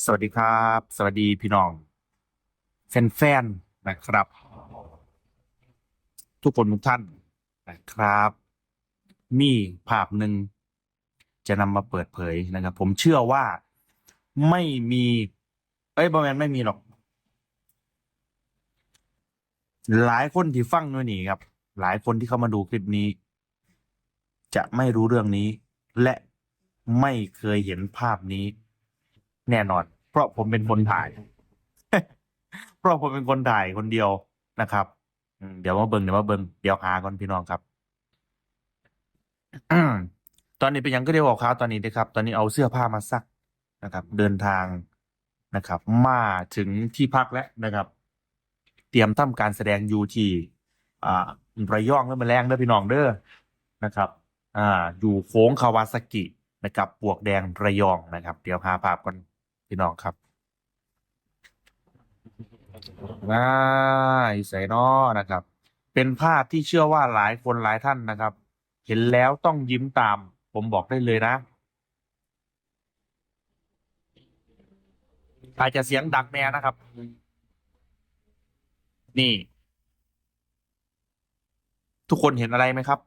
สวัสดีครับ สวัสดีพี่น้อง แฟนๆนะครับ ทุกคนทุกท่านนะครับ มีภาพหนึ่งจะนำมาเปิดเผยนะครับ ผมเชื่อว่าไม่มี เอ้ยบอแมนไม่มีหรอก หลายคนที่ฟังด้วยนี่ครับ หลายคนที่เข้ามาดูคลิปนี้ จะไม่รู้เรื่องนี้ และไม่เคยเห็นภาพนี้ แน่นอน เพราะผมเป็นคนถ่าย เพราะผมเป็นคนถ่ายคนเดียวนะครับเดี๋ยวมาเบิงเดี๋ยวมาเบิงเดี๋ยวหาก่อนพี่น้องครับตอนนี้เป็นยังก็เดียวบอกครับตอนนี้นะครับ ตอนนี้เอาเสื้อผ้ามาซักนะครับ เดินทางนะครับ มาถึงที่พักแล้วนะครับ เตรียมทำการแสดงยูทีอ่าระยองแล้วมาแรงเด้อพี่น้องเด้อนะครับ อ่า อยู่โค้งคาวาซากินะครับ ปวกแดงระยองนะครับ เดี๋ยวหาภาพก่อน พี่น้องครับว้ายใส่นอนะครับ เป็นภาพที่เชื่อว่าหลายคนหลายท่านนะครับ เห็นแล้วต้องยิ้มตาม ผมบอกได้เลยนะอาจจะเสียงดังแน่นะครับ นี่ ทุกคนเห็นอะไรไหมครับ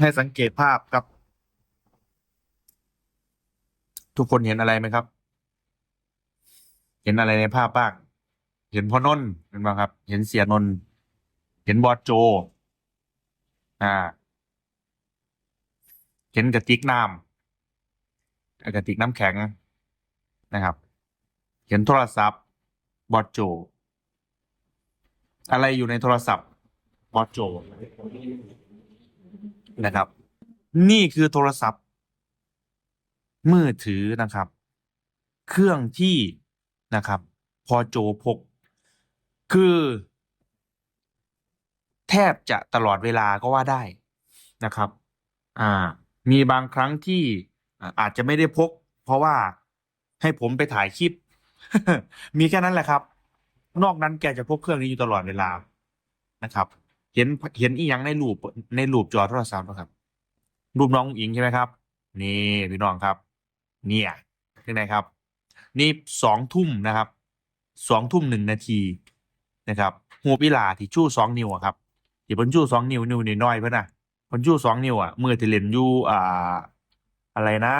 ให้สังเกตภาพครับ ทุกคนเห็นอะไรไหมครับ เห็นอะไรในภาพบ้าง เห็นพ่อนนท์เห็นไหมครับ เห็นเสียนนท์เห็นบอสโจ อ่า เห็นกระติกน้ำกระติกน้ำแข็งนะครับ เห็นโทรศัพท์ บอสโจ อะไรอยู่ในโทรศัพท์ บอสโจ นะครับ นี่คือโทรศัพท์ มือถือนะครับ เครื่องที่นะครับ พอโจพก คือ แทบจะตลอดเวลาก็ว่าได้นะครับ อ่า มีบางครั้งที่อาอาจจะไม่ได้พก เพราะว่าให้ผมไปถ่ายคลิป มีแค่นั้นแหละครับ นอกนั้นแกจะพกเครื่องนี้อยู่ตลอดเวลานะครับ เห็นเห็นอีหยังในรูปในรูปจอโทรศัพท์นะครับ รูปน้องอิงใช่ไหมครับ นี่พี่น้องครับ เนี่ยที่ไหนครับ นี่สองทุ่มนะครับสองทุ่มหนึ่งนาทีนะครับหัวปิลาที่ชู้สองนิ้วครับที่เพิ่นชู้สองนิ้วนิ้วน้อยเพิ่นนะเพิ่นชู้สองนิ้วอะมือที่เล่นอยู่อ่า อะไรนะ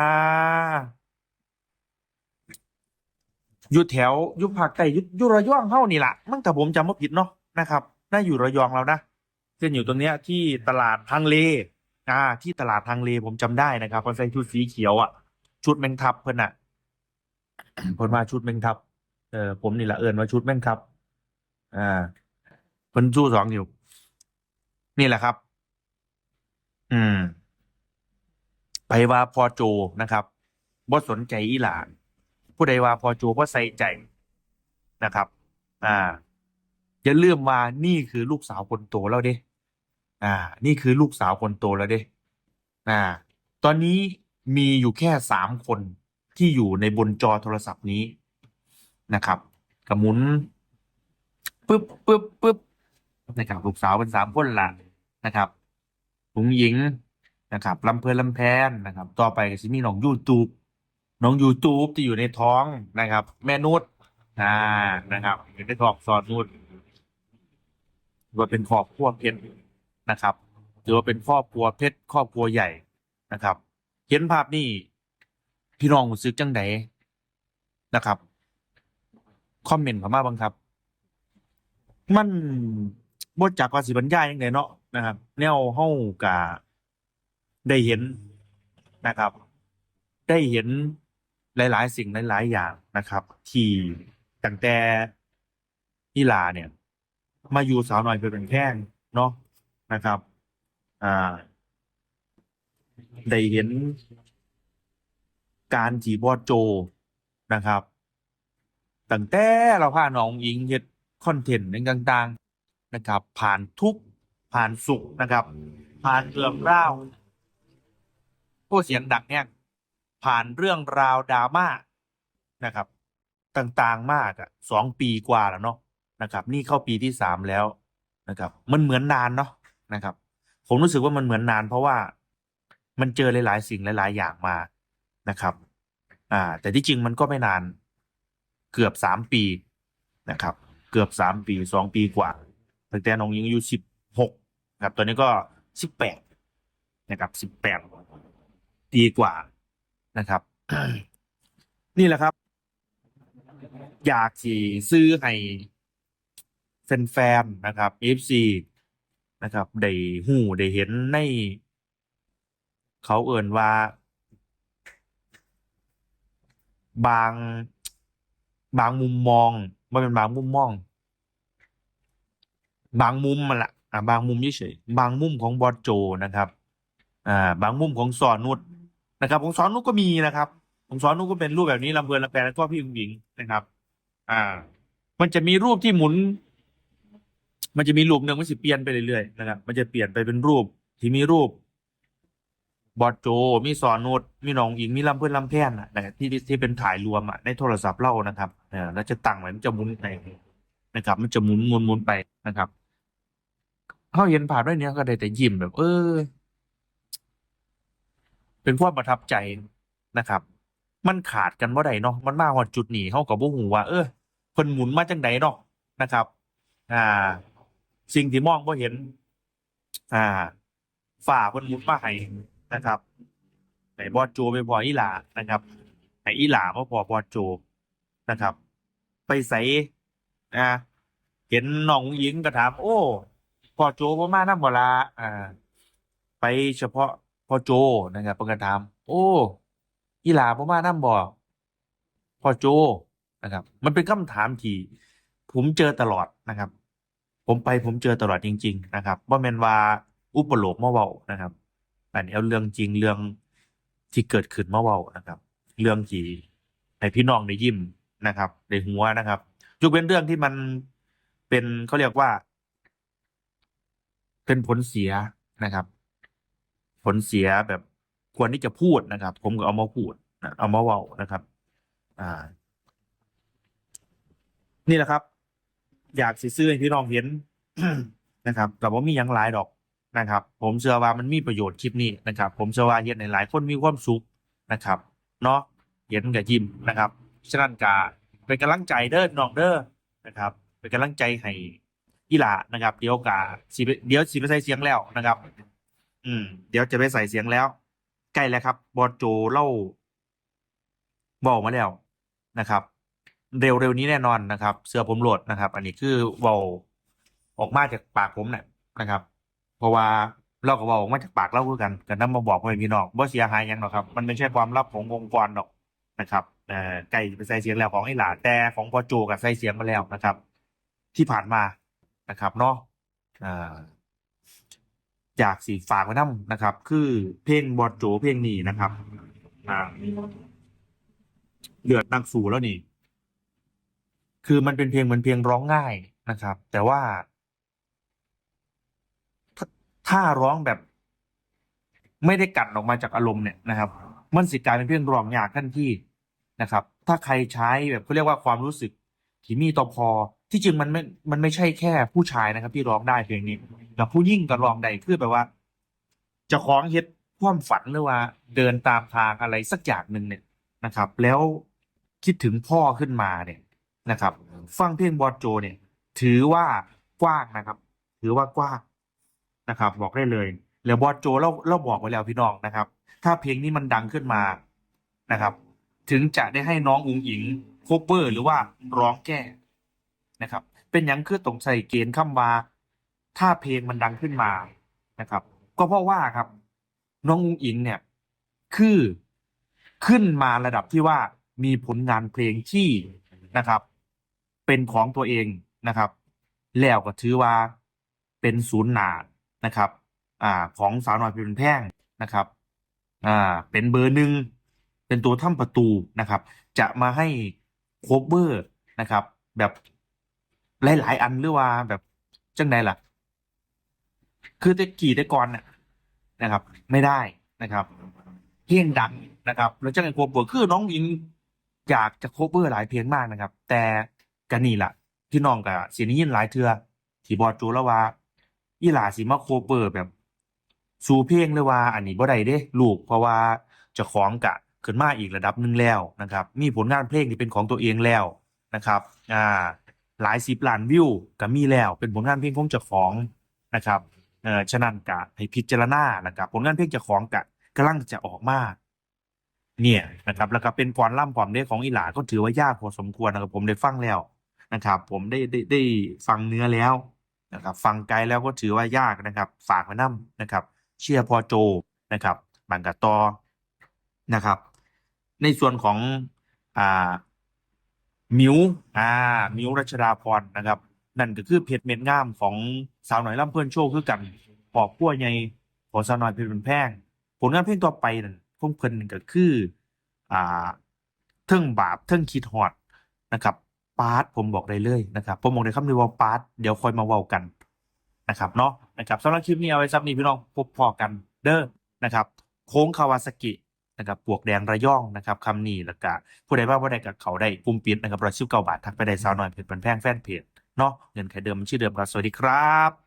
อยู่แถวยู่ภาคใต้อยู่ยู่ระยองเฮานี่แหละมั่งแต่ผมจำไม่ผิดเนาะนะครับน่าอยู่ระยองแล้วนะ ส้นอยู่ตรงเนี้ยที่ตลาดทางเลอ่า ที่ตลาดทางเลผมจำได้นะครับเพิ่นใส่ชุดสีเขียวอะ ชุดแมงทับเพิ่อนอะเพิ่นว่าชุดแมงทับเออผมนี่แหละเอิ้นว่าชุดแมงทับ อ่าเพิ่นชู้สองอยู่ นี่แหละครับ อืมไปว่าพอโจนะครับบ่สนใจอีหลาน ผู้ใดว่าพอโจบ่ใส่ใจนะครับ อ่าอย่าลืมว่านี่คือลูกสาวคนโตแล้วเด้ อ่า นี่คือลูกสาวคนโตแล้วเด้อ่า ตอนนี้มีอยู่แค่สามคนที่อยู่ในบนจอโทรศัพท์นี้นะครับกระมุนปึ๊บปึ๊บปึ๊บนะครับลูกสาวเป็นสามคนละนะครับหุงหญิงนะครับลำเพลินลำแพนนะครับ ต่อไปก็จะมีน้องยูทูบน้องยูทูบที่อยู่ในท้องนะครับ แม่นุชอ่านะครับอยู่ในท้องสอนนุชว่าเป็นครอบครัวเพชร นะครับถือว่าเป็นครอบครัวเพชรครอบครัวใหญ่นะครับ เห็นภาพนี้พี่น้องรู้สึกจังไดนะครับคอมเมนต์เข้ามาบ้างครับ มันบ่จักว่าสิบรรยายยังไงเนาะนะครับ แนวเฮากะได้เห็นนะครับ ได้เห็นหลาย ๆ สิ่งหลาย ๆ อย่างนะครับ ที่ตั้งแต่อีหลาเนี่ย มาอยู่สาวหน่อยเป็นแพงเนาะ นะครับ อ่า ได้เห็นการจีบอดโจนะครับตั้งแต่เราพาน้องอิงเฮ็ดคอนเทนต์ต่างๆนะครับ ผ่านทุกผ่านสุขนะครับ ผ่านเรื่องราวผู้เสียงดังเนี่ยผ่านเรื่องราวดราม่านะครับ ต่างๆมากอะสองปีกว่าแล้วเนาะนะครับ นี่เข้าปีที่สามแล้วนะครับ มันเหมือนนานเนาะ นะครับ ผมรู้สึกว่ามันเหมือนนาน เพราะว่ามันเจอหลาย ๆ สิ่งหลาย ๆ อย่างมานะครับ อ่า แต่ที่จริงมันก็ไม่นานเกือบสามปีนะครับ เกือบสามปีสองปีกว่าตั้งแต่น้องยิงอายุสิบหกครับตอนนี้ก็สิบแปดนะครับสิบแปดปีกว่านะครับ นี่แหละครับ อยากที่ซื้อให้แฟนๆนะครับ FC นะครับได้หูได้เห็นใน เขาเอ่นว่า บางบางมุมมองมันเป็นบางมุมมอง บางมุมมันละอ่าบางมุมเฉยบางมุมของบอสโจนะครับ อ่า บางมุมของสอนนุชนะครับของสอนนุชก็มีนะครับของสอนนุชก็เป็นรูปแบบนี้ลำเพลินลำแปลแล้วก็พี่หญิงนะครับ อ่า มันจะมีรูปที่หมุน มันจะมีรูปหนึ่งมันจะเปลี่ยนไปเรื่อยๆนะครับ มันจะเปลี่ยนไปเป็นรูป ที่มีรูป บอสโจ มีสอนนุชมีน้องอิงมีลำเพื่อนลำแพนนะนะครับที่ที่เป็นถ่ายรวมอะในโทรศัพท์เล่านะครับแล้วจะตั้งไว้มันจะหมุนไปนะครับ มันจะหมุนหมุนหมุนไปนะครับเขาเห็นผ่านด้วยเนี้ยก็ได้แต่ยิ้มแบบ เออ เป็นความประทับใจนะครับ มันขาดกันบ่ได้เนาะมันมาฮอดจุดหนี้เฮาก็บ่ฮู้ว่า เออเพิ่นหมุนมาจังไดเนาะนะครับ อ่า สิ่งที่มองบ่เห็น อ่า ฝ่าเพิ่นมุนมาให้นะครับให้บอสโจไปพออีหลานะครับให้อีหลามาพอบอสโจนะครับ ไปใส่อ่าเห็นน้องหญิงก็ถาม โอ้พอโจบ่มาน้ำบ่ล่ะอ่า ไปเฉพาะพอโจนะครับเพิ่นก็ถาม โอ้อีหลาบ่มาน้ำบ่พอโจนะครับ มันเป็นคำถามที่ผมเจอตลอดนะครับ ผมไปผมเจอตลอดจริง ๆ นะครับว่าแมนว่าอุปโลกมาเว้านะครับ อันนี้เอาเรื่องจริงเรื่องที่เกิดขึ้นมาเว้านะครับ เรื่องที่ให้พี่น้องได้ยิ้มนะครับได้หัวนะครับยกเว้นเรื่องที่มันเป็นเขาเรียกว่า เป็นผลเสียนะครับ ผลเสียแบบควรที่จะพูดนะครับ ผมก็เอามาพูดเอามาเว้านะครับ อ่า นี่แหละครับ อยากสิซื้อให้พี่น้องเห็น นะครับแต่ว่ามีหยังหลายดอกนะครับ ผมเชื่อว่ามันมีประโยชน์คลิปนี้นะครับ ผมเชื่อว่าเห็นในหลายคนมีความสุขนะครับเนาะเห็นกับยิ้มนะครับฉะนั้นกาเป็นกำลังใจเด้อน้องเด้อนะครับ เป็นกำลังใจให้อีหลานะครับ เดี๋ยวกาสิเดี๋ยวสิไปใส่เสียงแล้วนะครับ อืม เดี๋ยวจะไปใส่เสียงแล้วใกล้แล้วครับ บอโจเล่าบอกมาแล้วนะครับ เร็วๆนี้แน่นอนนะครับ เสื้อผมโหลดนะครับ อันนี้คือเบาออกมาจากปากผมเนี่ยนะครับ เพราะว่าเราก็เบาออกมาจากปากเราคือกันกันนำมาบอกพ่อพี่น้องบ่เสียหายยังหรอกครับ มันไม่ใช่ความลับขององค์กรหรอกนะครับเอ่อไก่ไปใส่เสียงแล้วของไอ้หลาแต่ของพอโจกับใส่เสียงมาแล้วนะครับ ที่ผ่านมานะครับเนาะอ่าอยากสีฝากไว้นํนะครับ คือเพลงบอดโจเพลงนี้นะครับอ่าเดือดนักสู่แล้วนี่ คือมันเป็นเพลงเหมือนเพลงร้องง่ายนะครับ แต่ว่าถ้าถ้าร้องแบบ ไม่ได้กัดออกมาจากอารมณ์เนี่ยนะครับ มันสิกลายเป็นเพลงร้องยากทันทีนะครับ ถ้าใครใช้แบบเขาเรียกว่าความรู้สึกที่มีต่อพอ ที่จริงมันไม่ มันไม่ใช่แค่ผู้ชายนะครับ ที่ร้องได้เพลงนี้กับผู้ยิ่งก็ร้องได้คือแบบว่า จะคล้องเฮ็ดความฝันหรือว่า เดินตามทางอะไรสักอย่างหนึ่งเนี่ยนะครับ แล้วคิดถึงพ่อขึ้นมาเนี่ย นะครับ ฟังเพลงบอสโจเนี่ย ถือว่ากว้างนะครับ ถือว่ากว้างนะครับ บอกได้เลยแล้วบอสโจเราเราบอกไว้แล้วพี่น้องนะครับ ถ้าเพลงนี้มันดังขึ้นมานะครับ ถึงจะได้ให้น้องอุงอิงโคเวอร์ หรือว่าร้องแก้นะครับ เป็นยังคือต้องใส่เกณฑ์คำว่า ถ้าเพลงมันดังขึ้นมานะครับ ก็เพราะว่าครับ น้องอุงอิงเนี่ย คือขึ้นมาระดับที่ว่ามีผลงานเพลงที่นะครับ เป็นของตัวเองนะครับ แล้วก็ถือว่าเป็นศูนย์หนานะครับ อ่า ของสาวน้อยเพลินแพ่งนะครับ อ่า เป็นเบอร์หนึ่งเป็นตัวทำประตูนะครับ จะมาให้โคเวอร์นะครับ แบบหลายๆ อันหรือว่าแบบจังไดล่ะ คือแต่กี่แต่ก่อนน่ะนะครับ ไม่ได้นะครับเพลงดังนะครับ แล้วจังไงโคเวอร์คือน้องอิงอยากจะโคเวอร์หลายเพลงมากนะครับ แต่ กันนี่ล่ะ พี่น้องกับสีนี้ยินหลายเทื่อที่บอดโจแล้วว่า อีหลาสิมาโคเวอร์แบบ สู่เพลงเลยว่า อันนี้บ่ได้เด้ลูกเพราะว่าเจ้าของกะขึ้นมาอีกระดับหนึ่งแล้วนะครับ มีผลงานเพลงที่เป็นของตัวเองแล้วนะครับอ่าหลายสิบล้านวิวก็มีแล้ว เป็นผลงานเพลงของเจ้าของนะครับเอ่อฉะนั้นกะให้พิจารณานะครับผลงานเพลงเจ้าของกะกำลังจะออกมาเนี่ยนะครับแล้วก็เป็นกรล่ำความเด้ของอีหลาก็ถือว่ายากพอสมควรนะครับผมได้ฟังแล้ว นะครับ ผมได้ได้ได้ฟังเนื้อแล้วนะครับ ฟังไกด์แล้วก็ถือว่ายากนะครับ ฝากไว้นํนะครับ เชียร์พอโจนะครับบางกะตอนะครับ ในส่วนของอ่ามิวอ่ามิวรัชดาพรนะครับ นั่นก็คือเพจเม็ดงามของสาวหน่อยล่ำเพื่อนโชว์คือกันปอกพัวใหญ่ของสาวหน่อยเพชรเป็นแพงผลงานเพลงต่อไปนั่นพวกเพิ่นก็คืออ่าเทิงบาปเทิงคิดฮอดนะครับ ปาร์ตผมบอกได้เลยนะครับ ผมบอกในคำนี้ว่าปาร์ตเดี๋ยวค่อยมาเว้ากันนะครับเนาะนะครับสำหรับคลิปนี้เอาไว้ซับนี้พี่น้องพบพอกันเด้อนะครับ โค้งคาวาสกินะครับปวกแดงระย่องนะครับคำนี้แล้วก็ผู้ใดบ้าผู้ใดกับเขาได้ปุ่มปิดนะครับรอยชิวเก้าบาททักไปได้สาวหน่อยเพจบันแพงแฟนเพจเนาะเงินไขเดิมชื่อเดิมครับสวัสดีครับ